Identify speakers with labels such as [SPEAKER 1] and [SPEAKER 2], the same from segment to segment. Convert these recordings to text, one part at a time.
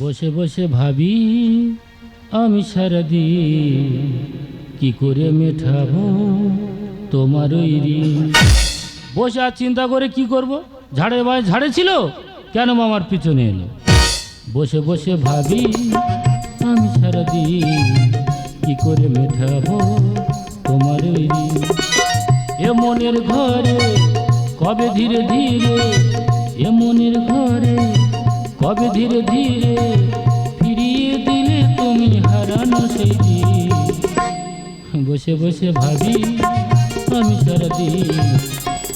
[SPEAKER 1] বসে বসে ভাবি, আমি সারাদিন কি করে মেটাবো তোমার ওই ঋণ? বসে আর চিন্তা করে কি করব? ঝাড়ে ভাই ঝাড়ে ছিল, কেন মামার পিছনে এলো? বসে বসে ভাবি, আমি সারাদিন কি করে মেটাবো তোমার ওই ঋণ? এ মনের ঘরে, কবে ধীরে ধীরে, এ মনের ঘরে কবে ধীরে ধীরে ফিরিয়ে দিলে তুমি হারানো সেই দিন বসে বসে ভাবি, আমি সারাদিন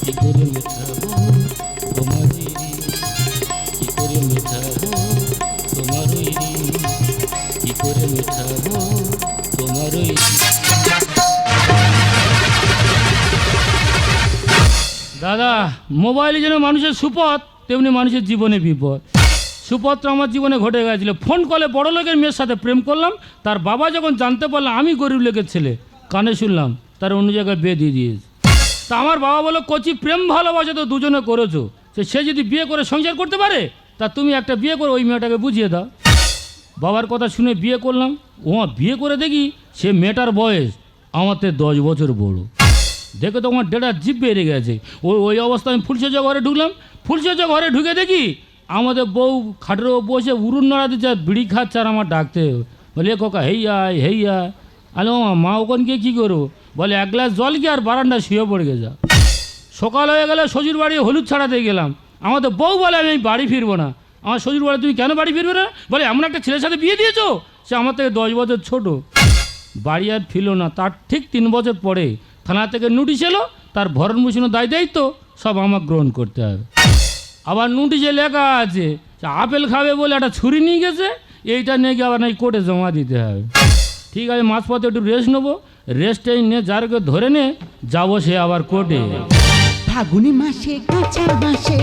[SPEAKER 1] কি করে মেটাবো তোমার কি করে মেটাবো তোমার কি করে মেটাবো তোমার ওই ঋণ? দাদা, মোবাইলে যেন মানুষের সুপথ, তেমনি মানুষের জীবনে বিপদ। সুপথটা আমার জীবনে ঘটে গেছিল। ফোন কলে বড় লোকের মেয়ের সাথে প্রেম করলাম, তার বাবা যখন জানতে পারল আমি গরিব লোকের ছেলে, কানে শুনলাম, তার অন্য জায়গায় বিয়ে দিয়ে দিয়েছে। তা আমার বাবা বলো কচি, প্রেম ভালোবাসা তো দুজনে করেছ, সে যদি বিয়ে করে সংসার করতে পারে, তা তুমি একটা বিয়ে করে ওই মেয়েটাকে বুঝিয়ে দাও। বাবার কথা শুনে বিয়ে করলাম ও বিয়ে করে দেখি সে মেয়েটার বয়স থেকে দশ বছর বড়। দেখে তো আমার ডেটা জিপ বেড়ে গেছে। ওই ওই অবস্থায় আমি ফুলসজ্জা ঘরে ঢুকলাম ফুলসজ্জা ঘরে ঢুকে দেখি আমাদের বউ খাটের বসে উড়ুন নাড়া দিচ্ছে আর বিড়ি খাচ্ছে আর আমার ডাকতে। বলে, "এ খোকা, হেই আয় হেই আয়। আলো মা ওখান গিয়ে কী করব বলে, এক গ্লাস জল কি আর বারান্দায় শুয়ে পড়ে গেছে। সকাল হয়ে গেলে শ্বশুর বাড়ি হলুদ ছাড়াতে গেলাম। আমাদের বউ বলে, আমি বাড়ি ফিরবো না। আমার শ্বশুর বাড়ি তুমি কেন বাড়ি ফিরবে না? বলে, এমন একটা ছেলের সাথে বিয়ে দিয়েছ? সে আমার থেকে দশ বছর ছোট। বাড়ি আর ফিরল না। তার ঠিক তিন বছর পরে থানা থেকে নোটিশ এলো, তার ভরণ পোষণের দায় দায়িত্ব সব আমার গ্রহণ করতে হবে। আবার নোটিশে লেখা আছে আপেল খাবে বলে একটা ছুরি নিয়ে গেছে, এইটা নিয়ে গিয়ে আবার নাকি কোর্টে জমা দিতে হবে। ঠিক আছে, মাঝপথে একটু রেস্ট নেব। রেস্টে নিয়ে যারকে ধরে নে, যাব সে আবার কোর্টে।
[SPEAKER 2] ফাগুনি মাসে, কাঁচা বাসে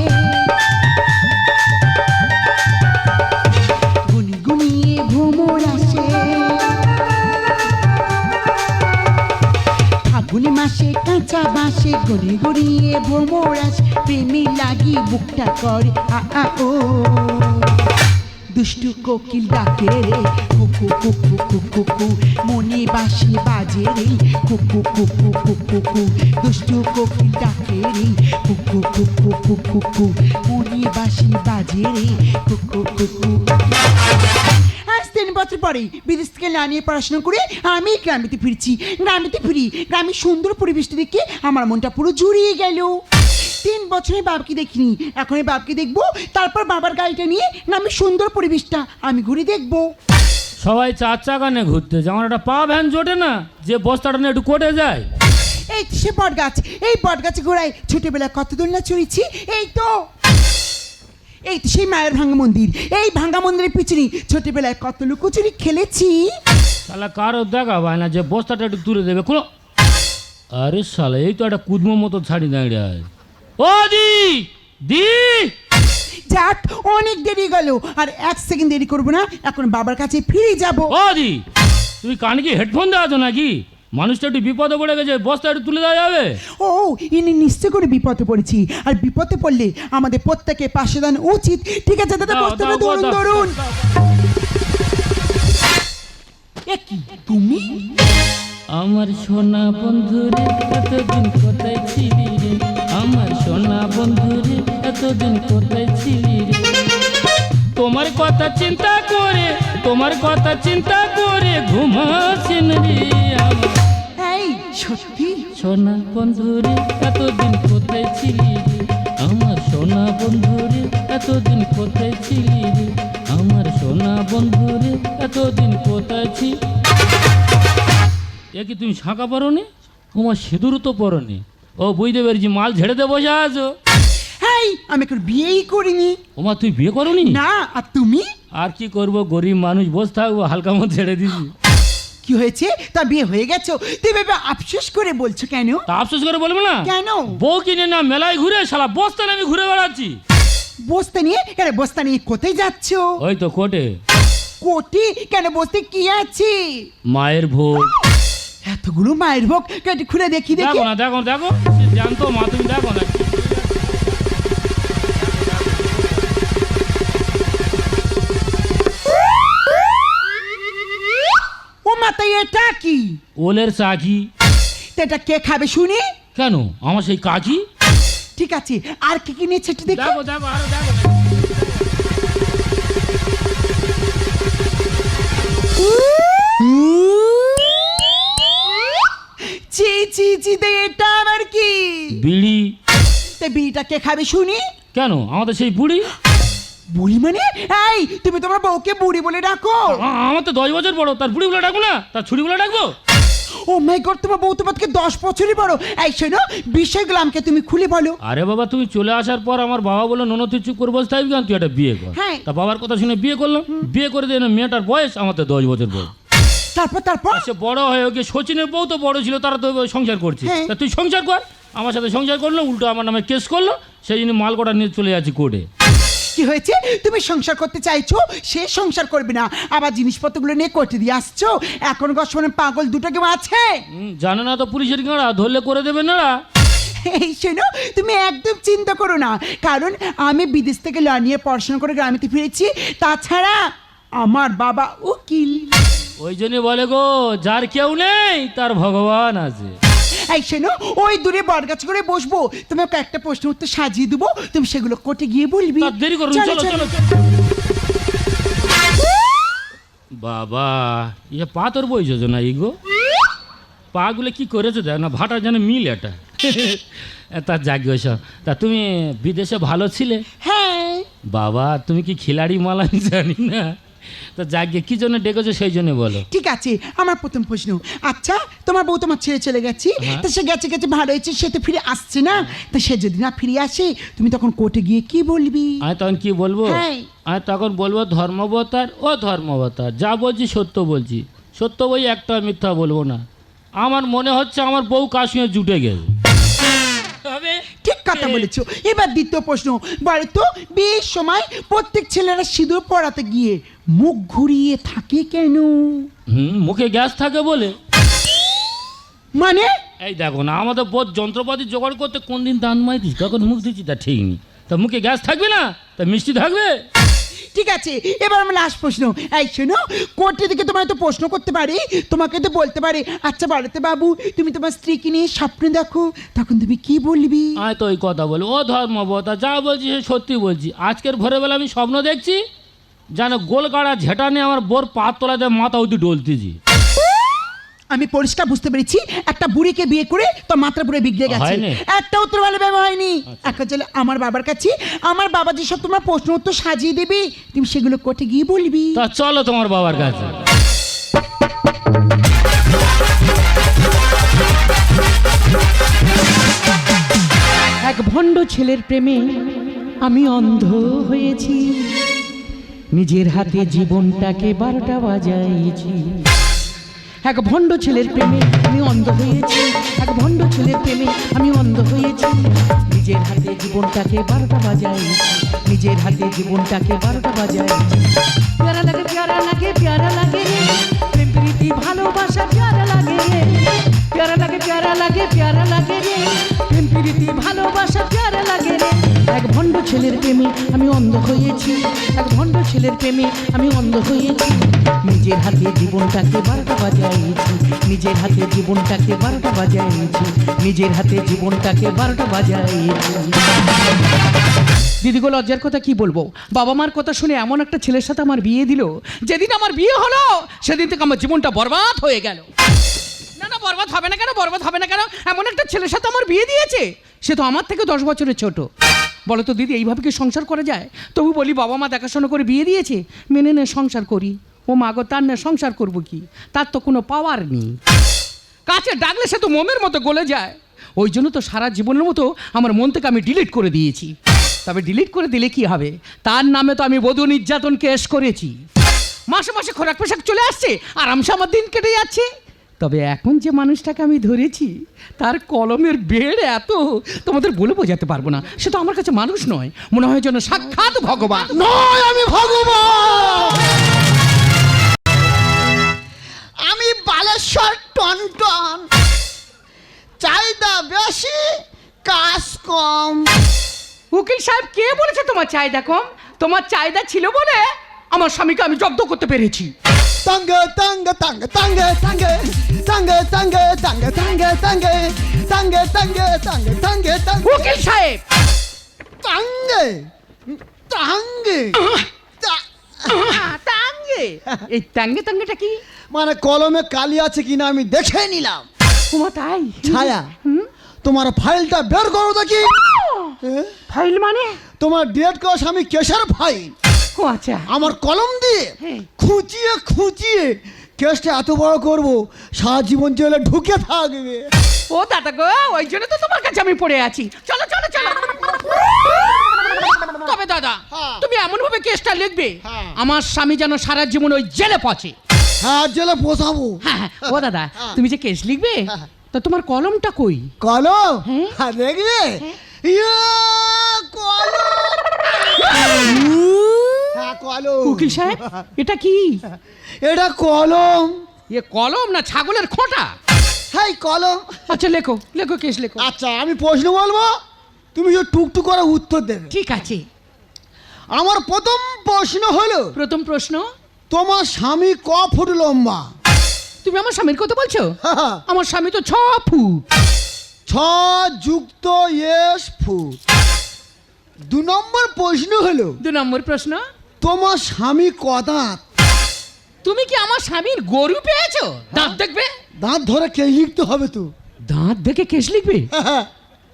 [SPEAKER 2] ফাগুনি মাসে কাঁচা বাসে গুনি গুনিয়ে ভ্রমর আসে প্রেমী লাগি বুকটা করে আ আ ও দুষ্টু কোকিল ডাকে রে কুকু কুকু কুকু কু মনে বাসি বাজে রে কুকু কুকু কুকু কু দুষ্টু কোকিল ডাকে রে কুকু কুকু কুকু কু মনে বাসি বাজে রে কুকু কুকু বছর পরে বিদেশ থেকে না নিয়ে পড়াশোনা করে আমি গ্রামেতে ফিরছি। গ্রামেতে ফিরি গ্রামের সুন্দর পরিবেশটা দেখে আমার মনটা পুরো জুড়িয়ে গেল। তিন বছরে বাপকে দেখিনি এখন বাপকে দেখব তারপর বাবার গাড়িটা নিয়ে আমি সুন্দর পরিবেশটা আমি ঘুরে দেখব।
[SPEAKER 1] সবাই চার চাকা নিয়ে ঘুরতে আমার একটা পা ভ্যান জোটে না যে বস্তাটা নিয়ে একটু কোটে যায়।
[SPEAKER 2] এই সে বট গাছ এই বট গাছে ঘোড়ায় ছোটবেলায় কত দোলনা চড়েছি এই তো। এই তো সেই মায়ের ভাঙ্গা মন্দির এই ভাঙ্গা মন্দিরের পিছনে ছোটবেলায় কত লুকোচুরি খেলেছি।
[SPEAKER 1] শালা কারও দেখা পায় না যে বস্তাটা একটু তুলে দেবে কোনো আরে শালা এই তো একটা কুদমো মতো ছাড়ি দাঁড়িয়ে আছে। ও দি দি।
[SPEAKER 2] যাক অনেক দেরি গেল আর এক সেকেন্ড দেরি করব না এখন বাবার কাছে ফিরে যাব।
[SPEAKER 1] ও দি তুমি কানে কি হেডফোন দেওয়া নাকি? মানুষটা একটু বিপদে পড়ে গেছে বস্তা একটু তুলে দেওয়া যাবে?
[SPEAKER 2] ও ইনি নিশ্চয় করে বিপদে পড়েছি। আর বিপদে পড়লে আমাদের প্রত্যেকে পাশে দান উচিত। ঠিক আছে দাদা বস্তাটা ধরুন ধরুন। কি তুমি?
[SPEAKER 1] আমার সোনা বন্ধুরে এতদিন কোথায় ছিলি রে? আমার সোনা বন্ধুরে এতদিন কোথায় ছিলি রে? তোমার কথা চিন্তা করে তোমার কথা চিন্তা করে ঘুমাচ্ছেন রে আমার।
[SPEAKER 2] সত্যি?
[SPEAKER 1] সোনা বন্ধুরে এতদিন কোথায় ছিলি আমার সোনা বন্ধুরে এতদিন কোথায় ছিলি আমার সোনা বন্ধুরে এতদিন কোথায় ছি এ কি তুমি শাঁকা পরো নি তোমার সিঁদুর তো পরো নি ও বুঝতে পেরেছি মাল ঝেড়ে দে বসে আছো
[SPEAKER 2] এই আমি এখন বিয়েই করিনি।
[SPEAKER 1] ওমা তুই বিয়ে করনি?
[SPEAKER 2] না আর তুমি?
[SPEAKER 1] আর কি করব? গরিব মানুষ বসে থাকব হালকা মতো ছেড়ে দিছি
[SPEAKER 2] কি হয়েছে? তা বিয়ে হয়ে গেছো। তুই ভেবে আফসোস করে বলছো কেন?
[SPEAKER 1] তা আফসোস করে বলব না?
[SPEAKER 2] কেন?
[SPEAKER 1] বউ কিনে না মেলায় ঘুরে শালা বস্তা আমি ঘুরে বেড়াচ্ছি।
[SPEAKER 2] বস্তা নিয়ে? কেন বস্তা নিয়ে কোথায় যাচ্ছো?
[SPEAKER 1] ওই তো কোটে
[SPEAKER 2] কোটি কেন বসতে কি আছে?
[SPEAKER 1] মায়ের ভোগ।
[SPEAKER 2] এতগুলো মায়ের ভোগ। কেটে খুলে দেখি দেখি।
[SPEAKER 1] দেখো না দেখো দেখো। জানতো মা তুমি দেখো না। ওলের চাকি।
[SPEAKER 2] তো এটা কে খাবে শুনি?
[SPEAKER 1] কেন? আমার সেই কাকি?
[SPEAKER 2] ঠিক আছে আর কি কি নিয়েছে একটু দেখো।
[SPEAKER 1] দেখো দেখো আরও দেখো।
[SPEAKER 2] চি চি চি দে এটা আবার কি?
[SPEAKER 1] বিড়ি।
[SPEAKER 2] তো বিড়িটা কে খাবে শুনি?
[SPEAKER 1] কেন? আমাদের সেই বুড়ি?
[SPEAKER 2] বুড়ি মানে? এই তুমি তোমার বউকে বুড়ি বলে ডাকো।
[SPEAKER 1] আ- আমার তো দশ বছর বড় তার বুড়ি বলে ডাকবো না? তার ডাকবো?
[SPEAKER 2] ও মাই গড তোমার বউ তোমাকে দশ বছরই বড়। এই শোনো তুমি খুলে বলো।
[SPEAKER 1] আরে বাবা তুমি চলে আসার পর আমার বাবা বলল তুই চুপ করে বসে থাকবি কেন তুই একটা বিয়ে কর।
[SPEAKER 2] হ্যাঁ।
[SPEAKER 1] তা বাবার কথা শুনে বিয়ে করলাম। বিয়ে করে দিয়ে মেয়েটার বয়স আমার তো দশ বছর বয়স
[SPEAKER 2] তারপর তারপর?
[SPEAKER 1] সে বড় হয়ে ওকে সচিনের বউ তো বড় ছিল তারা তো সংসার করছে।
[SPEAKER 2] হ্যাঁ।
[SPEAKER 1] তা তুই সংসার কর। আমার সাথে সংসার করল উল্টো আমার নামে কেস করল সেই জন্য মাল কটা নিয়ে চলে যাচ্ছি কোর্টে।
[SPEAKER 2] কি হয়েছে? তুমি সংসার করতে চাইছো? সে সংসার করবে না। আবার জিনিসপত্রগুলো নিয়ে কোর্টে দিয়ে আসছো? এখন গসনে পাগল দুটো কেউ আছে?
[SPEAKER 1] জানে না তো পুলিশের গাঁড়া ধরলে করে দেবে না
[SPEAKER 2] এই শোনো তুমি একদম চিন্তা করো না। কারণ আমি বিদেশ থেকে ল নিয়ে পড়াশোনা করে গ্রামেতে ফিরেছি। তাছাড়া আমার বাবা উকিল।
[SPEAKER 1] ওই জন্য বলে গো যার কেউ নেই তার ভগবান আছে।
[SPEAKER 2] এই শোনো ওই দূরে বরগাছ করে বসবো। তোমাকে একটা প্রশ্ন উত্তর সাজিয়ে দেবো তুমি সেগুলো কোর্টে গিয়ে বলবি।
[SPEAKER 1] তা দেরি করুন
[SPEAKER 2] চলো,
[SPEAKER 1] চলো
[SPEAKER 2] চলো।
[SPEAKER 1] বাবা ইয়ে পা তোর বইছো না ইগো পাগুলো কি করেছ দেখ না ভাটা যেন মিল এটা। তা সব। তা তুমি বিদেশে ভালো ছিলে?
[SPEAKER 2] হ্যাঁ।
[SPEAKER 1] বাবা তুমি কি খিলাড়ি মাল আমি জানি না। তা যাক কি জন্য ডেকেছো সেই জন্য বলো।
[SPEAKER 2] ঠিক আছে আমার প্রথম প্রশ্ন। আচ্ছা তোমার বউ তোমার ছেড়ে চলে গেছে
[SPEAKER 1] হ্যাঁ।
[SPEAKER 2] তা সে গেছে গেছে ভালো হয়েছে সে তো ফিরে আসছে না। তা সে যদি না ফিরে আসে তুমি তখন কোর্টে গিয়ে কি বলবি?
[SPEAKER 1] আমি তখন কি বলব?
[SPEAKER 2] হ্যাঁ।
[SPEAKER 1] আমি তখন বলব ধর্মবতার ও ধর্মবতার যা বলছি সত্য বলছি। সত্য বই একটা মিথ্যা বলব না। আমার মনে হচ্ছে আমার বউ কার সঙ্গে জুটে গেছে। তবে
[SPEAKER 2] ঠিক কথা বলেছ। এবার দ্বিতীয় প্রশ্ন বলে তো বিয়ের সময় প্রত্যেক ছেলেরা সিঁদুর পড়াতে গিয়ে মুখ ঘুরিয়ে থাকে কেন?
[SPEAKER 1] হুম মুখে গ্যাস থাকে বলে।
[SPEAKER 2] মানে?
[SPEAKER 1] এই দেখো না আমাদের বোধ যন্ত্রপাতি জোগাড় করতে কোন দিন দান মাই দিস কখন মুখ দিচ্ছি তা ঠিক নেই। তা মুখে গ্যাস থাকবে না? তা মিষ্টি থাকবে?
[SPEAKER 2] ঠিক আছে এবার আমার লাস্ট প্রশ্ন। এই শোনো কোর্টে দিকে তোমায় তো প্রশ্ন করতে পারি? তোমাকে তো বলতে পারে আচ্ছা বাড়িতে বাবু তুমি তোমার স্ত্রীকে নিয়ে স্বপ্নে দেখো তখন তুমি কি বলবি?
[SPEAKER 1] আমি তো ওই কথা বলি। ও ধর্মবতা যা বলছি সে সত্যি বলছি। আজকের ভোরবেলা আমি স্বপ্ন দেখছি যেন গোলগাড়া ঝেঁটা নিয়ে আমার বোর পা তোলাতে মাথা উঠে ডলতেছি।
[SPEAKER 2] আমি পরিষ্কার বুঝতে পেরেছি একটা বুড়িকে বিয়ে করে তো মাত্রা পুরো বিগড়ে গেছে।
[SPEAKER 1] হয়নি?
[SPEAKER 2] একটা উত্তর ভালো ব্যবহার হয়নি। এখন চলে আমার বাবার কাছে আমার বাবা যেসব তোমার প্রশ্ন উত্তর সাজিয়ে দেবে তুমি সেগুলো কোর্টে গিয়ে বলবি।
[SPEAKER 1] তা চলো তোমার বাবার কাছে।
[SPEAKER 2] এক ভণ্ড ছেলের প্রেমে আমি অন্ধ হয়েছি। নিজের হাতে জীবনটাকে বারোটা বাজাইছি। এক ভণ্ড ছেলের প্রেমে আমি অন্ধ হয়েছি। এক ভণ্ড ছেলের প্রেমে আমি অন্ধ হয়েছি। নিজের হাতে জীবনটাকে বারোটা বাজাইছি। নিজের হাতে জীবনটাকে বারোটা বাজাইছি। প্যারা লাগে প্যারা লাগে প্যারা লাগে প্রেম, প্রীতি, ভালোবাসা, প্যারা লাগে প্যারা লাগে প্যারা লাগে প্যারা লাগে প্রীতি ভালোবাসা প্যারা লাগে রে। এক ভণ্ড ছেলের প্রেমে আমি অন্ধ হয়েছি। এক ভণ্ড ছেলের প্রেমে আমি অন্ধ হয়েছি। নিজের হাতে জীবনটাকে বারোটা বাজাইছি। নিজের হাতে জীবনটাকে বারোটা বাজাইছি। নিজের হাতে জীবনটাকে বারোটা বাজাইছি। দিদিগো, লজ্জার কথা কি বলব? বাবা মার কথা শুনে এমন একটা ছেলের সাথে আমার বিয়ে দিল। যেদিন আমার বিয়ে হলো, সেদিন থেকে আমার জীবনটা বরবাদ হয়ে গেল। না বরবাদ হবে না কেন? বরবাদ হবে না কেন? এমন একটা ছেলের সাথে আমার বিয়ে দিয়েছে। সে তো আমার থেকে দশ বছরের ছোট। বলো তো দিদি, এইভাবে কি সংসার করা যায়? তবু বলি, বাবা মা দেখাশোনা করে বিয়ে দিয়েছে। মেনে নে, সংসার করি। ও মা গো, তার না সংসার করব কি? তার তো কোনো পাওয়ার নেই। কাছে ডাকলে সে তো মোমের মতো গলে যায়। ওই জন্য তো সারা জীবনের মতো আমার মন থেকে আমি ডিলিট করে দিয়েছি। তবে ডিলিট করে দিলে কি হবে? তার নামে তো আমি বধূ নির্যাতন কেস করেছি। মাসে মাসে খোরাক পোশাক চলে আসছে। আরামসে আমার দিন কেটে যাচ্ছে। তবে এখন যে মানুষটাকে আমি ধরেছি তার কলমের বেড় এত তোমাদের বলে বোঝাতে পারব না। সে তো আমার কাছে মানুষ নয় মনে হয় যেন সাক্ষাৎ ভগবান।
[SPEAKER 3] নয় আমি ভগবান! আমি বালেশ্বর টনটন। চাহিদা বেশি কাজ কম।
[SPEAKER 2] উকিল সাহেব কে বলেছে তোমার চাহিদা কম? তোমার চাহিদা ছিল বলে আমার স্বামীকে আমি জব্দ করতে পেরেছি।
[SPEAKER 3] তঙ্গে তঙ্গে তঙ্গে তঙ্গে তঙ্গে। তাঙ্গে তাঙ্গে তাঙ্গে তাঙ্গে তাঙ্গে তাঙ্গে তাঙ্গে তাঙ্গে তাঙ্গে তাঙ্গে
[SPEAKER 4] উকিল সাহেব
[SPEAKER 3] তাঙ্গে তাঙ্গে তা-
[SPEAKER 4] এই তাঙ্গে তাঙ্গেটা কি?
[SPEAKER 3] মানে কলমে কালি আছে কিনা আমি দেখে নিলাম
[SPEAKER 4] তোমা তাই
[SPEAKER 3] ছায়া? তোমার ফাইলটা বের করো দেখি?
[SPEAKER 4] ফাইল মানে
[SPEAKER 3] তোমার ডেট কস আমি কেসের ফাইল
[SPEAKER 4] ও আচ্ছা
[SPEAKER 3] আমার কলম দিয়ে। খুঁচিয়ে খুঁচিয়ে কেসটা এত বড় করব সারা জীবন জেলে ঢুকে থাকবে।
[SPEAKER 4] ও দাদা গো ওই জন্য তো তোমার কাছে আমি পড়ে আছি। চলো চলো চলো। তবে দাদা
[SPEAKER 3] হ্যাঁ।
[SPEAKER 4] তুমি এমন ভাবে কেসটা লিখবে
[SPEAKER 3] হ্যাঁ।
[SPEAKER 4] আমার স্বামী যেন সারা জীবন ওই জেলে পচে।
[SPEAKER 3] হ্যাঁ জেলে বসাবো
[SPEAKER 4] হ্যাঁ ও দাদা। তুমি যে কেস লিখবে। তা তোমার কলমটা কই?
[SPEAKER 3] কলম? দেখবে? ইয়ে, কলম। কলম।
[SPEAKER 4] উকিল সাহেব এটা কি?
[SPEAKER 3] এটা কলম।
[SPEAKER 4] এ কলম না ছাগলের খোঁটা?
[SPEAKER 3] হ্যাঁ কলম।
[SPEAKER 4] আচ্ছা লেখো লেখো কেস লেখো।
[SPEAKER 3] আচ্ছা আমি প্রশ্ন বলব? তুমি যে টুকটুক করে উত্তর দেবে।
[SPEAKER 4] ঠিক আছে।
[SPEAKER 3] আমার প্রথম প্রশ্ন হলো
[SPEAKER 4] প্রথম প্রশ্ন?
[SPEAKER 3] তোমার স্বামী ক ফুট লম্বা?
[SPEAKER 4] তুমি আমার স্বামীর কথা বলছো? আমার স্বামী তো ছ ফুট।
[SPEAKER 3] ছ যুক্ত এস ফুট। দু নম্বর প্রশ্ন হলো
[SPEAKER 4] দু নম্বর প্রশ্ন?
[SPEAKER 3] তোমার স্বামী ক দাঁত
[SPEAKER 4] তুমি কি আমার স্বামীর গরু পেয়েছ? দাঁত দেখবে?
[SPEAKER 3] দাঁত ধরে কে লিখতে হবে তো?
[SPEAKER 4] দাঁত দেখে কেস লিখবে?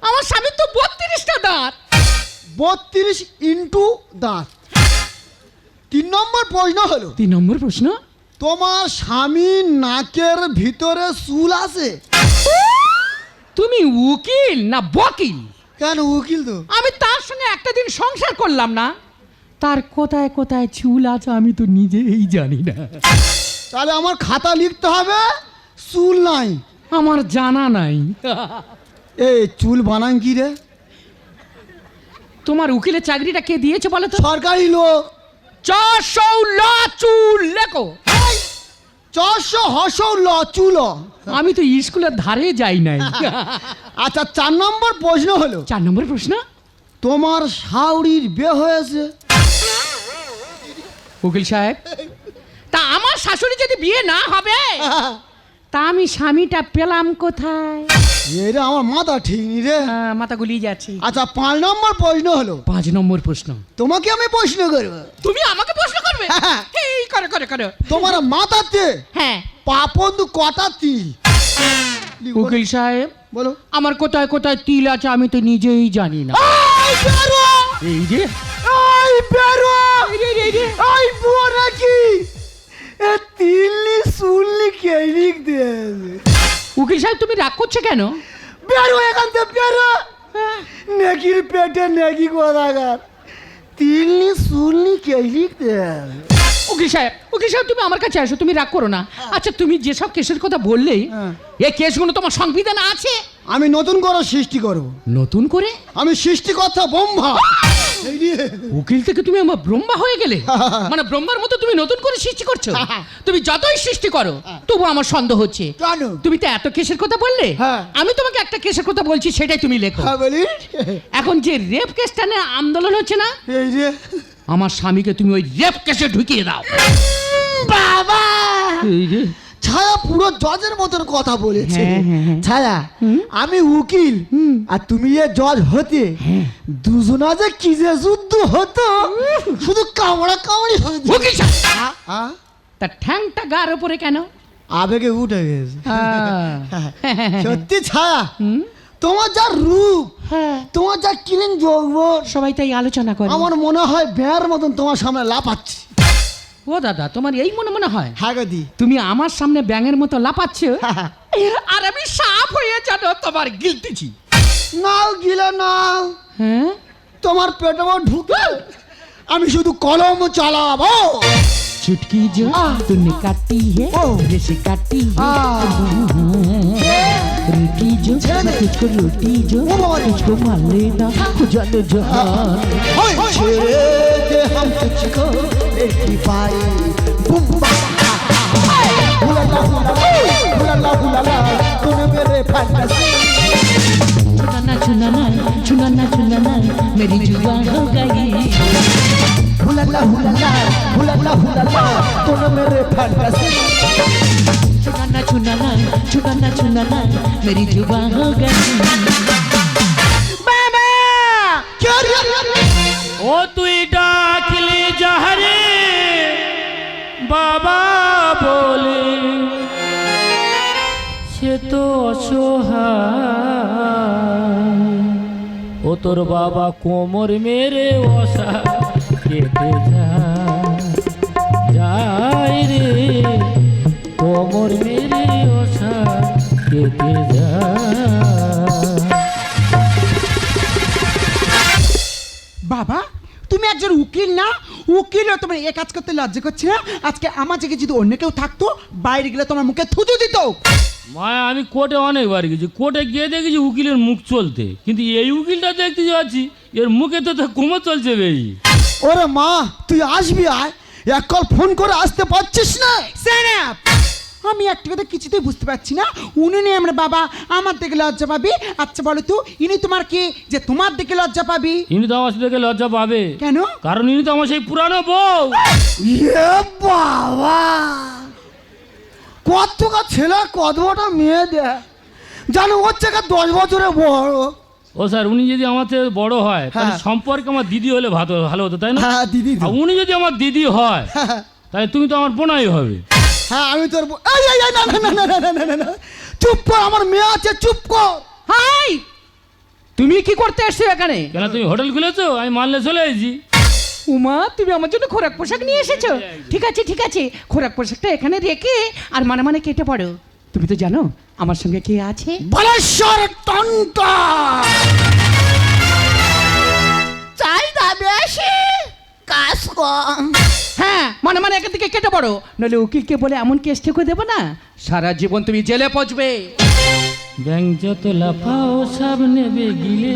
[SPEAKER 4] আমার স্বামীর তো বত্রিশটা দাঁত।
[SPEAKER 3] বত্রিশ ইন্টু দাঁত। তিন নম্বর প্রশ্ন হলো
[SPEAKER 4] তিন নম্বর প্রশ্ন?
[SPEAKER 3] তোমার স্বামীর নাকের ভিতরে চুল আছে?
[SPEAKER 4] তুমি উকিল না বকিল?
[SPEAKER 3] কেন উকিল তো?
[SPEAKER 4] আমি তার সঙ্গে একটা দিন সংসার করলাম না। তার কোথায় কোথায় চুল আছে আমি তো নিজেই জানি না।
[SPEAKER 3] তাহলে আমার খাতা লিখতে হবে? চুল নাই।
[SPEAKER 4] আমার জানা নাই।
[SPEAKER 3] এই চুল বানান কি রে?
[SPEAKER 4] তোমার উকিলের চাকরিটা কে দিয়েছে বলো তো?
[SPEAKER 3] সরকারি লোক।
[SPEAKER 4] চারশো ল চুল লেখো।
[SPEAKER 3] চারশো হসৌ ল চুল।
[SPEAKER 4] আমি তো স্কুলের ধারে যাই নাই।
[SPEAKER 3] আচ্ছা চার নম্বর প্রশ্ন হলো
[SPEAKER 4] চার নম্বর প্রশ্ন?
[SPEAKER 3] তোমার শাউরির বিয়ে হয়েছে?
[SPEAKER 4] উকিল সাহেব তা আমার শাশুড়ি যদি বিয়ে না হবে তা আমি স্বামীটা পেলাম কোথায়?
[SPEAKER 3] এটা আমার মাথা ঠিক নি রে।
[SPEAKER 4] আহ, মাথা গুলিয়ে যাচ্ছে।
[SPEAKER 3] আচ্ছা পাঁচ নম্বর প্রশ্ন হলো।
[SPEAKER 4] পাঁচ নম্বর প্রশ্ন।
[SPEAKER 3] তোমাকে আমি প্রশ্ন করব।
[SPEAKER 4] তুমি আমাকে প্রশ্ন করবে?
[SPEAKER 3] হ্যাঁ।
[SPEAKER 4] এই করে করে করে।
[SPEAKER 3] তোমার মাথাতে
[SPEAKER 4] হ্যাঁ।
[SPEAKER 3] পাপন্দ কথা তিল?
[SPEAKER 4] উকিল সাহেব
[SPEAKER 3] বলো।
[SPEAKER 4] আমার কোথায় কোথায় তিল আছে আমি তো নিজেই জানি না।
[SPEAKER 3] এই বেরো!
[SPEAKER 4] এই
[SPEAKER 3] বেরো!
[SPEAKER 4] রে, এই রে।
[SPEAKER 3] এই বুড়ো নাকি? এ তিল্লি শুনলি কে লিখ দিয়েছে
[SPEAKER 4] উকিল সাহেব তুমি রাগ করছ কেন?
[SPEAKER 3] বেরো এখান থেকে বেরো। নেকির পেটে নেকি কোথাকার তিল্লি শুনলি কে লিখ দিয়েছে
[SPEAKER 4] উকিল সাহেব উকিল সাহেব তুমি আমার কাছে আসো তুমি রাগ করো না। আচ্ছা তুমি যেসব কেসের কথা বললে
[SPEAKER 3] হ্যাঁ।
[SPEAKER 4] এই কেসগুলো তোমার সংবিধান আছে?
[SPEAKER 3] আমি নতুন করে সৃষ্টি করব।
[SPEAKER 4] নতুন করে?
[SPEAKER 3] আমি সৃষ্টিকর্তা ব্রহ্মা। এই।
[SPEAKER 4] উকিল থেকে তুমি আমার ব্রহ্মা হয়ে গেলে? মানে ব্রহ্মার মতো তুমি নতুন করে সৃষ্টি করছ? তুমি যতই সৃষ্টি করো তবু আমার সন্দেহ হচ্ছে।
[SPEAKER 3] কেন?
[SPEAKER 4] তুমি তো এত কেসের কথা বললে?
[SPEAKER 3] হ্যাঁ।
[SPEAKER 4] আমি তোমাকে একটা কেসের কথা বলছি সেটাই তুমি লেখো।
[SPEAKER 3] হ্যাঁ বলি।
[SPEAKER 4] এখন যে রেপ কেসটা নিয়ে আন্দোলন হচ্ছে না
[SPEAKER 3] এই রে
[SPEAKER 4] আমার স্বামীকে তুমি ওই রেপ কেসে ঢুকিয়ে দাও।
[SPEAKER 3] বাবা!
[SPEAKER 4] এই রে
[SPEAKER 3] ছায়া পুরো জজের মতন কথা বলেছে।
[SPEAKER 4] হ্যাঁ, হ্যাঁ, হ্যাঁ।
[SPEAKER 3] ছায়া আমি উকিল আর তুমি এ জজ হতে।
[SPEAKER 4] হ্যাঁ।
[SPEAKER 3] দুজনা যে কি যে যুদ্ধ হতো শুধু কামড়া কামড়ি হতো
[SPEAKER 4] উকিল
[SPEAKER 3] আ,
[SPEAKER 4] তা ঠ্যাংটা গার উপরে কেন?
[SPEAKER 3] আবেগে উঠে গেছে।
[SPEAKER 4] হ্যাঁ।
[SPEAKER 3] সত্যি ছায়া? তোমার যা রূপ
[SPEAKER 4] হ্যাঁ।
[SPEAKER 3] তোমার যা কিরিন যৌবন
[SPEAKER 4] সবাই তাই আলোচনা করে।
[SPEAKER 3] আমার মনে হয় বেয়ার মতন তোমার সামনে লাপাচ্ছি
[SPEAKER 4] ও দাদা তোমার এই মনে মনে হয়
[SPEAKER 3] হ্যাঁ গদি
[SPEAKER 4] তুমি আমার সামনে ব্যাঙের মতো লাপাচ্ছ আর আমি সাপ হয়ে জানো তোমার গিলতেছি
[SPEAKER 3] নাও গিলে নাও
[SPEAKER 4] হ্যাঁ
[SPEAKER 3] তোমার পেটে আমার ঢুকে আমি শুধু কলম চালাবো
[SPEAKER 4] चुटकी जो तूने काटी है
[SPEAKER 3] ओ।
[SPEAKER 4] जैसे काटी है
[SPEAKER 3] आ।
[SPEAKER 4] रोटी जो मैं तुझको रोटी जो तुझको मान लेना जान
[SPEAKER 3] जान छेड़े के हम तुझको बेटी पाई बुलाला बुलाला बुलाला तूने मेरे फैंटेसी
[SPEAKER 4] चुनाना चुनाना चुनाना चुनाना मेरी जुबा हो गई
[SPEAKER 3] हुलाला हुलाला हुलाला हुलाला तूने मेरे
[SPEAKER 4] फैंटेसी
[SPEAKER 2] छुड़ाना छुड़ाना छुड़ाना छुड़ाना मेरी जुबान हो गई बाबा
[SPEAKER 1] ও তুই ডাকলি যাহারে বাবা বলে সে তো অসহায় ও তোর বাবা কোমর মেরে অসা কেটে যায় যায় রে কোমর মেরে অসা কেটে যায়
[SPEAKER 2] বাবা তুমি একজন উকিল না? উকিল তোমার এ কাজ করতে লজ্জা করছে না? আজকে আমার জায়গায় যদি অন্য কেউ থাকতো বাইরে গেলে তোমার মুখে থুতু দিত।
[SPEAKER 1] মায়া আমি কোর্টে অনেকবার গেছি। কোর্টে গিয়ে দেখেছি উকিলের মুখ চলতে। কিন্তু এই উকিলটা দেখতে যাচ্ছি এর মুখে তো কোমর চলছে বেশি।
[SPEAKER 3] ওরে মা তুই আসবি আয়। এক কল ফোন করে আসতে পারছিস না?
[SPEAKER 2] up! আমি একটা কথা কিছুতেই বুঝতে পারছি না। উনি নেই আমরা বাবা আমার দিকে লজ্জা পাবি। আচ্ছা বলো তো ইনি তোমার কি? যে তোমার দিকে লজ্জা পাবি।
[SPEAKER 1] ইনি তো আমার থেকে লজ্জা পাবে।
[SPEAKER 2] কেন?
[SPEAKER 1] কারণ ইনি তো আমার সেই পুরানো বউ।
[SPEAKER 3] ইয়ে বাবা! কত কা ছেলে কত বড় মেয়ে দেয়। জানো ওর থেকে দশ বছরে বড়।
[SPEAKER 1] ও স্যার উনি যদি আমার থেকে বড় হয় তাহলে
[SPEAKER 3] হ্যাঁ।
[SPEAKER 1] সম্পর্কে আমার দিদি হলে ভালো ভালো হতো তাই না?
[SPEAKER 3] হ্যাঁ দিদি
[SPEAKER 1] আর উনি যদি আমার দিদি হয়
[SPEAKER 3] হ্যাঁ,
[SPEAKER 1] তাহলে তুমি তো আমার বোনাই হবে।
[SPEAKER 3] হ্যাঁ আমি তোর ব- এই, এই, এই, না না না না না না, না না না। চুপ কর আমার মেয়ে আছে চুপ কর।
[SPEAKER 2] হাই! তুমি কি করতে এসছো এখানে?
[SPEAKER 1] কেন তুমি হোটেল খুলেছো? আমি মানলে চলে এসেছি।
[SPEAKER 4] উমা তুমি আমার জন্য খোরাক পোশাক নিয়ে এসেছ? ঠিক আছে ঠিক আছে। খোরাক পোশাকটা এখানে রেখে আর মানে মানে কেটে পড়ো। তুমি তো জানো আমার সঙ্গে কে আছে?
[SPEAKER 3] বলেশ্বর টন্টা
[SPEAKER 4] চাহিদা বেশি কাজ কম। হ্যাঁ মানে মানে এখান থেকে কেটে পড়ো। নইলে উকিলকে বলে এমন কেস ঠেকে দেবো না। সারা জীবন তুমি জেলে পচবে।
[SPEAKER 1] ব্যাংক যত লাফাও সব নেবে গিলে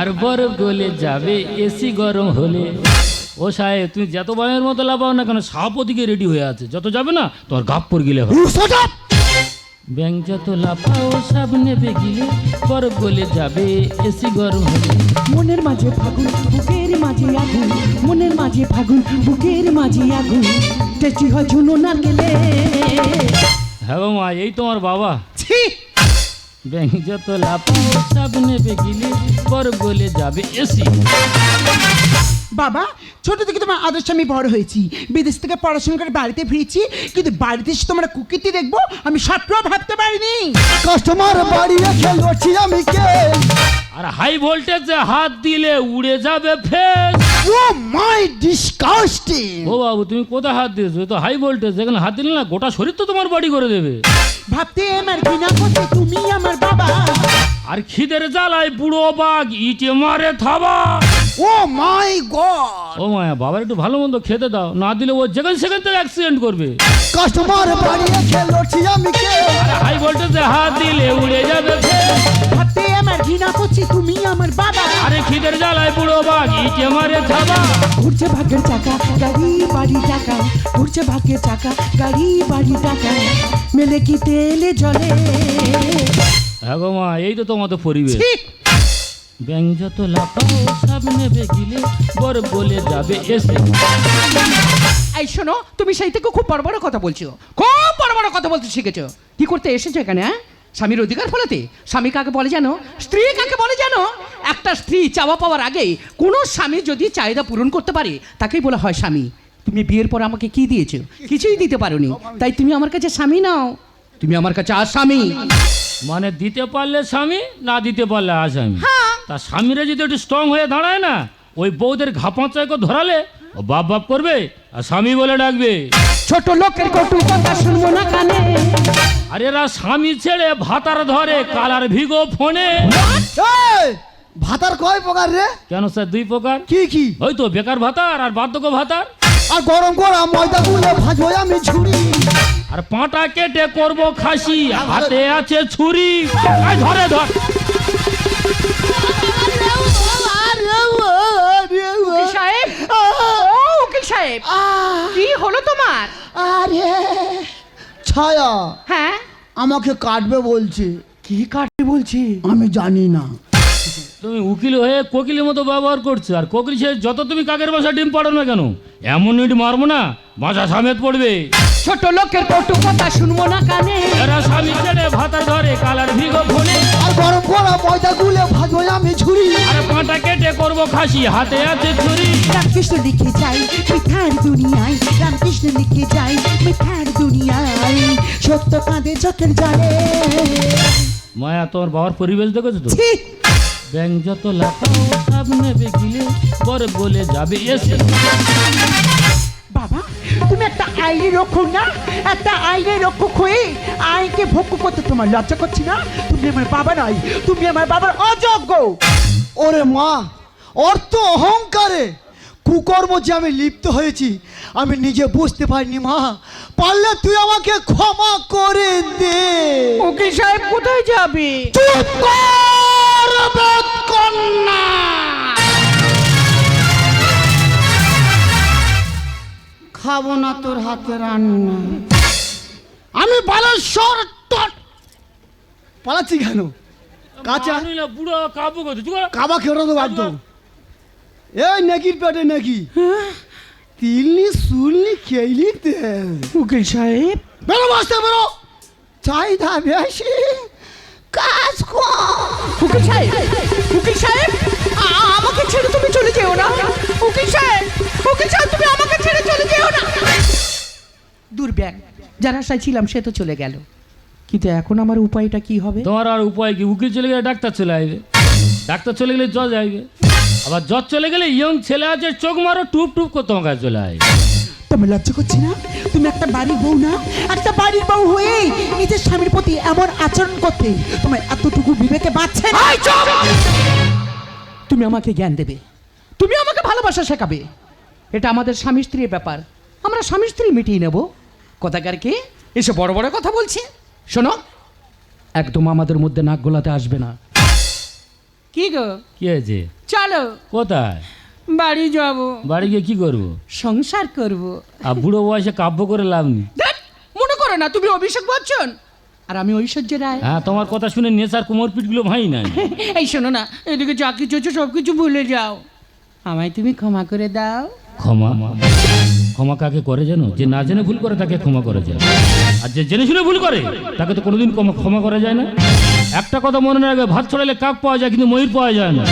[SPEAKER 1] আর বরফ গলে যাবে এসি গরম হলে। ও সাহেব তুমি যত বয়ের মতো লাফাও না কেন সাপ ওদিকে রেডি হয়ে আছে। যত যাবে না তোমার গাপ্পর গিলে হবে।
[SPEAKER 3] সোজা
[SPEAKER 1] ব্যাংক যত লাফাও সব নেবে গিলে বরফ গলে যাবে এসি গরম হলে।
[SPEAKER 4] মনের মাঝে ফাগুন বুকের মাঝে আগুন মনের মাঝে ফাগুন বুকের মাঝে আগুন। টেচি হয় ঝুনো না গেলে
[SPEAKER 1] হ্যাঁ মা এই তোমার বাবা।
[SPEAKER 2] ছি!
[SPEAKER 1] ব্যাংক যত লাফাও সব নেবে গিলে বরফ গলে যাবে এসি।
[SPEAKER 2] বাবা ছোট থেকে তোমার আদর্শ আমি বড় হয়েছি। বিদেশ থেকে পড়াশোনা করে বাড়িতে ফিরেছি কিন্তু বাড়িতে এসে তোমরা কুকিরটি দেখব আমি স্বপ্নও ভাবতে পারিনি।
[SPEAKER 3] কাস্টমার বাড়ি রেখে লড়ছি আমি কে?
[SPEAKER 1] আর হাই ভোল্টেজে হাত দিলে উড়ে যাবে ফেস।
[SPEAKER 3] O my disgusting.
[SPEAKER 1] ও বাবু তুমি কোথায় হাত দিয়েছ? এ তো হাই ভোল্টেজ যেখানে হাত দিলে না গোটা শরীর তো তোমার বডি করে দেবে।
[SPEAKER 2] ভাবতে আমার ঘৃণা করছে তুমি আমার বাবা।
[SPEAKER 1] আর খিদের জ্বালায় বুড়ো বাঘ ইটে মারে থাবা।
[SPEAKER 3] ও মাই গড।
[SPEAKER 1] ও মায়া বাবার একটু ভালো মন্দ খেতে দাও না দিলে ও যেখানে সেখান থেকে অ্যাক্সিডেন্ট করবে।
[SPEAKER 3] কাস্টমার বাড়ি রেখে লড়ছি আমি কে?
[SPEAKER 1] হাই ভোল্টেজে হাত দিলে উড়ে যাবে
[SPEAKER 2] ভাবতে আমার ঘৃণা করছে তুমি আমার বাবা।
[SPEAKER 1] আরে খিদের জ্বালায় বুড়ো বাঘ ইটে মারে থাবা।
[SPEAKER 4] ঘুরছে ভাগ্যের চাকা গাড়ি বাড়ি টাকা। ঘুরছে ভাগ্যের চাকা গাড়ি বাড়ি টাকা। মেলে কি তেলে জলে?
[SPEAKER 1] হ্যাঁ গো মা এই তো তোমাদের পরিবেশ। ব্যাং যত লাফাও সব নেবে গিলে বরফ গলে যাবে এসে।
[SPEAKER 4] এই শোনো তুমি সেই থেকে খুব বড় বড় কথা বলছো। খুব বড় বড় কথা বলতে শিখেছো। কি করতে এসেছ এখানে হ্যাঁ? স্বামীর অধিকার ফলাতে? স্বামী কাকে বলে জানো? স্ত্রী কাকে বলে জানো? একটা স্ত্রী চাওয়া পাওয়ার আগে কোনো স্বামী যদি চাহিদা পূরণ করতে পারে তাকেই বলা হয় স্বামী। তুমি বিয়ের পর আমাকে কি দিয়েছ? কিছুই দিতে পারোনি। তাই তুমি আমার কাছে স্বামী নাও। তুমি আমার কাছে আর স্বামী
[SPEAKER 1] মানে দিতে পারলে স্বামী না দিতে পারলে আসামি? তা স্বামীরা যদি একটু স্ট্রং হয়ে দাঁড়ায় না ওই বউদের ঘাপাঁচায় ধরালে ও বাপ বাপ করবে আর স্বামী বলে ডাকবে।
[SPEAKER 4] ছোট লোকের কটু কথা শুনব না কানে।
[SPEAKER 1] আর এরা স্বামী ছেড়ে ভাতার ধরে কালার ভিগো ফোনে।
[SPEAKER 3] এই, ভাতার কয় প্রকার রে?
[SPEAKER 1] কেন স্যার দুই প্রকার?
[SPEAKER 3] কি কি?
[SPEAKER 1] ওই তো বেকার ভাতার আর বার্ধক্য ভাতার।
[SPEAKER 3] আর গরম করা ময়দা গুলে ভাজবো আমি ঝুড়ি।
[SPEAKER 1] আর পাটা কেটে করব খাসি হাতে আছে ছুরি। ধরে ধর।
[SPEAKER 4] উকিল সাহেব? ও উকিল সাহেব। কি হলো তোমার?
[SPEAKER 3] আরে ছায়া
[SPEAKER 4] হ্যাঁ?
[SPEAKER 3] আমাকে কাটবে বলছে।
[SPEAKER 4] কি কাটবে বলছি?
[SPEAKER 3] আমি জানি না।
[SPEAKER 1] তুমি উকিল হয়ে কোকিলের মতো ব্যবহার করছ আর কোকিল সে যত তুমি কাকের বাসা ডিম পাড়ো না কেন? এমন ইট মারবো না বাসা সামেত পড়বে।
[SPEAKER 4] ছোট লোকের কটু কথা শুনব না কানে।
[SPEAKER 1] এরা স্বামী ছেড়ে ভাতার ধরে কালার ভিগো ফোনে।
[SPEAKER 3] আর গরম করা ময়দা গুলে ভাজবো আমি ঝুড়ি।
[SPEAKER 1] আর পাঁটা কেটে করব খাসি হাতে আছে ছুরি।
[SPEAKER 2] রামকৃষ্ণ লিখে যাই মিঠার দুনিয়ায়। রামকৃষ্ণ লিখে যাই মিঠার দুনিয়ায়। সত্য কাঁদে চোখের জলে।
[SPEAKER 1] মায়া তোর বাবার পরিবেশ দেখেছ তো! ব্যাং যত লাফাও সব নেবে গিলে পরে বলে যাবে এসে।
[SPEAKER 2] বাবা তুমি একটা আইনি রক্ষক না? একটা আইনের রক্ষক হয়ে আইনকে ভক্ষ করতে তোমার লজ্জা করছি না? তুমি আমার বাবা নয় তুমি আমার বাবার অযোগ্য।
[SPEAKER 3] ওরে মা অর্থ অহংকারে কুকর্ম যে আমি লিপ্ত হয়েছি আমি নিজে বুঝতে পারিনি মা। পারলে তুই আমাকে ক্ষমা করে দে।
[SPEAKER 4] উকিল সাহেব কোথায় যাবে?
[SPEAKER 3] চুপ কর! খাব না তোর হাতে রান্না। আমি বালেশ্বর টট পালাচ্ছি কেন? কাঁচা?
[SPEAKER 1] বুড়ো কাবু
[SPEAKER 3] কাবা খেয়ে তো বাধ্য। এই নাকির পেটে নাকি। তিলনি সুলনি খেইলি তেল
[SPEAKER 2] উকিল সাহেব।
[SPEAKER 3] বেরো বাসতে বেরো। চাহিদা বেশি। কাজ কম।
[SPEAKER 4] উকিল সাহেব উকিল সাহেব আমাকে ছেড়ে তুমি চলে যেও না। উকিল সাহেব উকিল সাহেব তুমি আমাকে ছেড়ে চলে যেও না। দুর্ব্যাগ যার আশায় ছিলাম সে তো চলে গেল। কিন্তু এখন আমার উপায়টা কি হবে?
[SPEAKER 1] তোমার আর উপায় কি? উকিল চলে গেলে ডাক্তার চলে আসবে। ডাক্তার চলে গেলে জজ আসবে। আবার জজ চলে গেলে ইয়ং ছেলে আছে চোখ মারো টুপ টুপ করে তোমার কাছে চলে আসবে।
[SPEAKER 2] তোমার লজ্জা করছি না? তুমি একটা বাড়ির বউ না? একটা বাড়ির বউ হয়ে নিজের স্বামীর প্রতি এমন আচরণ করতে তোমার এতটুকু বিবেকে বাঁচছে!
[SPEAKER 4] তুমি আমাকে জ্ঞান দেবে। তুমি আমাকে ভালোবাসা শেখাবে। এটা আমাদের স্বামী স্ত্রীর ব্যাপার। আমরা স্বামী স্ত্রী মিটিয়ে নেব। কথাকার কে? এসে বড় বড় কথা বলছে। শোনো একদম আমাদের মধ্যে নাক গোলাতে আসবে না। কি গো?
[SPEAKER 1] কি হয়েছে?
[SPEAKER 4] চলো।
[SPEAKER 1] কোথায়?
[SPEAKER 4] বাড়ি যাব।
[SPEAKER 1] বাড়ি গিয়ে কি করব?
[SPEAKER 4] সংসার করব।
[SPEAKER 1] আর বুড়ো বয়সে কাব্য করে লাভ নেই।
[SPEAKER 4] মনে করো না তুমি অভিষেক বচ্চন? আর আমি ঐশ্বর্য রায়।
[SPEAKER 1] হ্যাঁ তোমার কথা শুনে নেশার কোমর পিঠগুলো ভাই না
[SPEAKER 4] এই শোনো না এদিকে যা কিছু হচ্ছে সব কিছু ভুলে যাও। আমায় তুমি ক্ষমা করে দাও।
[SPEAKER 1] ক্ষমা। ক্ষমা কাকে করে জানো? যে না জেনে ভুল করে তাকে ক্ষমা করে যায় আর যে জেনে শুনে ভুল করে তাকে তো কোনোদিন ক্ষমা করা যায় না। একটা কথা মনে রাখবে ভাত ছড়ালে কাক পাওয়া যায় কিন্তু ময়ূর পাওয়া যায় না।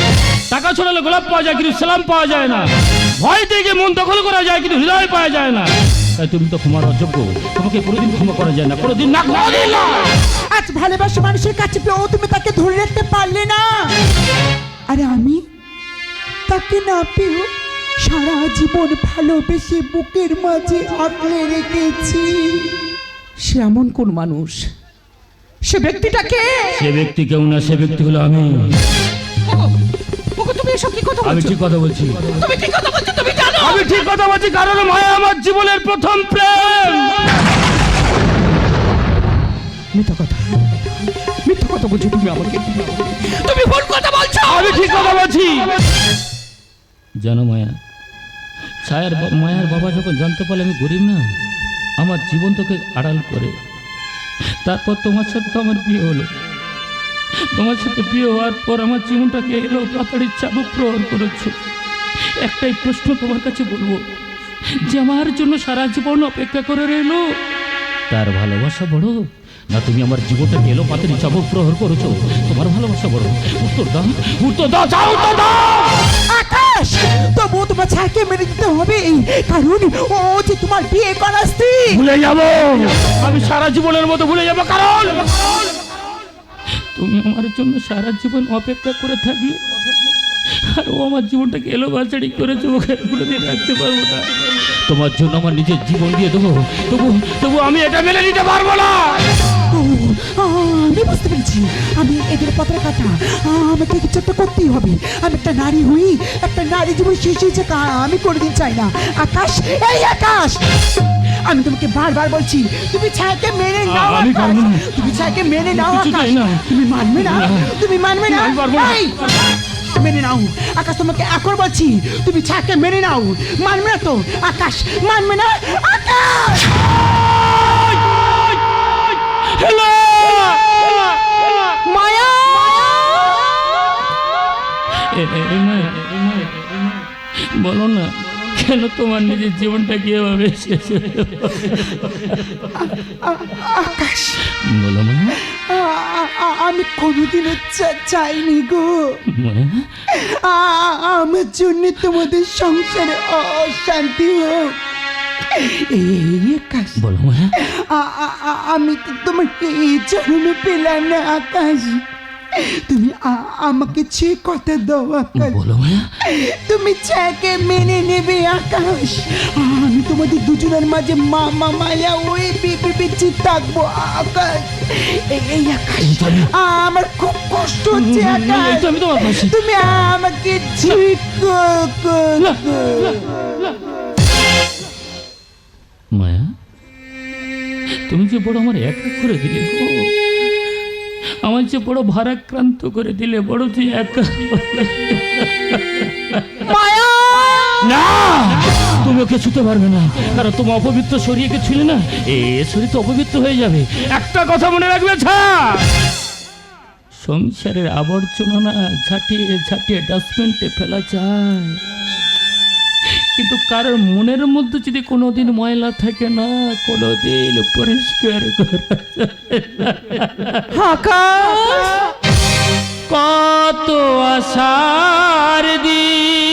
[SPEAKER 1] টাকা ছড়ালে গোলাপ পাওয়া যায় কিন্তু সালাম পাওয়া যায় না। ভয় থেকে মন দখল করা যায় কিন্তু হৃদয় পাওয়া যায় না। তাই তুমি তো ক্ষমার অযোগ্য। তোমাকে কোনোদিন ক্ষমা করা যায় না কোনোদিন না কোনোদিন না।
[SPEAKER 2] আজ ভালোবাসা মানুষের কাছে পেয়েও তুমি তাকে ধরে রাখতে পারলে না। আরে আমি তাকে না পেয়েও সারা জীবন ভালোবেসে বুকের মাঝে আঁকড়ে রেখেছি।
[SPEAKER 4] সে এমন কোন মানুষ? সে ব্যক্তিটাকে
[SPEAKER 1] সে ব্যক্তি কেউ না সে ব্যক্তি হলো আমি।
[SPEAKER 4] এসব কি কথা
[SPEAKER 1] আমি ঠিক কথা বলছি।
[SPEAKER 4] তুমি কি কথা বলছো তুমি জানো।
[SPEAKER 1] আমি ঠিক কথা বলছি কারণ মায়া আমার জীবনের প্রথম প্রেম।
[SPEAKER 4] মিথ্যা কথা। মিথ্যা কথা বলছো তুমি আমাকে। তুমি ভুল কথা বলছো।
[SPEAKER 1] আমি ঠিক কথা বলছি। জানো মায়া ছায়ার মায়ার বাবা যখন জানতে পারলে আমি গরিব না আমার জীবন তোকে আড়াল করে। তারপর তোমার সাথে তো আমার বিয়ে হলো। তোমার সাথে বিয়ে হওয়ার পর আমার জীবনটাকে এলো পাতাড়ির চাবুক প্রহর করেছ। একটাই প্রশ্ন তোমার কাছে বলব যে আমার জন্য সারা জীবন অপেক্ষা করে রইল? তার ভালোবাসা বড়। না তুমি আমার জীবনটাকে এলো পাতাড়ি চাবুক প্রহর করেছ। তোমার ভালোবাসা বড়। উত্তর দাও উত্তর দাও যাও উত্তর দাও!
[SPEAKER 2] আকাশ তবুও তোমার ছায়াকে মেরে দিতে হবে। কারণ ও যে তোমার বিয়ে করা স্ত্রী।
[SPEAKER 1] ভুলে যাব। আমি সারা জীবনের মতো ভুলে যাব কারণ। তুমি আমার জন্য সারা জীবন অপেক্ষা করে থাকলে আর ও আমার জীবনটাকে এলো করে করেছে, ওকে দিয়ে রাখতে পারব না। তোমার জন্য আমার নিজের জীবন দিয়ে দেবো। তবু তবু আমি এটা মেনে নিতে পারব না।
[SPEAKER 2] আমি বুঝতে পেরেছি। আমি এদের পথের কথা আমাকে কিছু একটা করতেই হবে। আমি একটা নারী হই একটা নারী জীবন শেষ হয়েছে আমি কোনোদিন চাই না। আকাশ এই আকাশ! আমি তোমাকে বারবার বলছি তুমি ছায়াকে মেনে নাও। তুমি ছায়াকে মেনে নাও আকাশ। তুমি মানবে না? তুমি মানবে না? মেনে নাও। আকাশ তোমাকে এখন বলছি তুমি ছায়াকে মেনে নাও। মানবে না তো? আকাশ মানবে না? আকাশ!
[SPEAKER 1] হ্যালো
[SPEAKER 4] মায়া।
[SPEAKER 1] বলো না কেন তোমার নিজের জীবনটা কি শেষ?
[SPEAKER 2] আকাশ।
[SPEAKER 1] বলো মা
[SPEAKER 2] আমি কোনোদিনও চাইনি গো। আমার জন্য তোমাদের সংসারে অশান্তি হোক। এই আকাশ।
[SPEAKER 1] বলো মা
[SPEAKER 2] আ- আমি তো তোমার এই জন্মে পেলাম না আকাশ। তুমি আমাকে ছে কথা দাও আকাশ।
[SPEAKER 1] বলো মা
[SPEAKER 2] তুমি চাকে মেনে নেবে আকাশ। আমি তোমাদের দুজনের মাঝে মামা মায়া ওই বিচি থাকব আকাশ। এই আকাশ আমার খুব কষ্ট হচ্ছে আকাশ। তুমি আমাকে ঠিক
[SPEAKER 1] মায়া তুমি যে বড় আমার একা করে দিলে গো। আমার যে বড় ভারাক্রান্ত করে দিলে বড় তুই একা না! তুমি ওকে ছুতে পারবে না কারণ তোমার অপবিত্র শরীরকে ছুলে না এ শরীর তো অপবিত্র হয়ে যাবে। একটা কথা মনে রাখবে ছা সংসারের আবর্জনা না ঝাঁটিয়ে ঝাঁটিয়ে ডাস্টবিনটে ফেলা যায়। কিন্তু কারোর মনের মধ্যে যদি কোনোদিন ময়লা থাকে না কোনোদিন পরিষ্কার করা কত আশার দি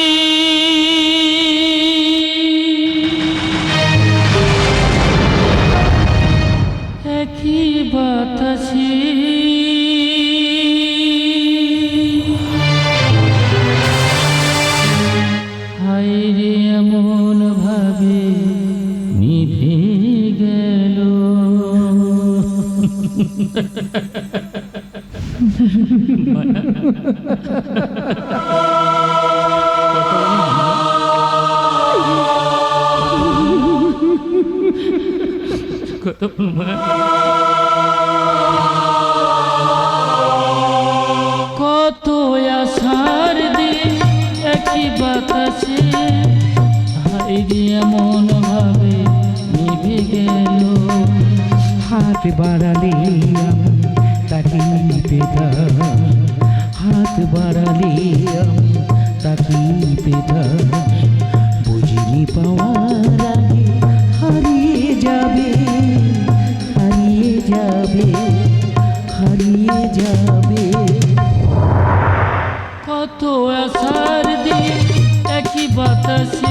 [SPEAKER 1] কত কত আশার দিন একই বাতাসে হাই এমন ভাবে নিভে গেল।
[SPEAKER 2] হাত বাড়ালে তাকে পেতাম হাত বাড়ালে তাকে পেতাম বুঝিনি পাওয়ার হারিয়ে যাবে হারিয়ে যাবে হারিয়ে যাবে।
[SPEAKER 1] কত আশার দিন, একই বাতাসে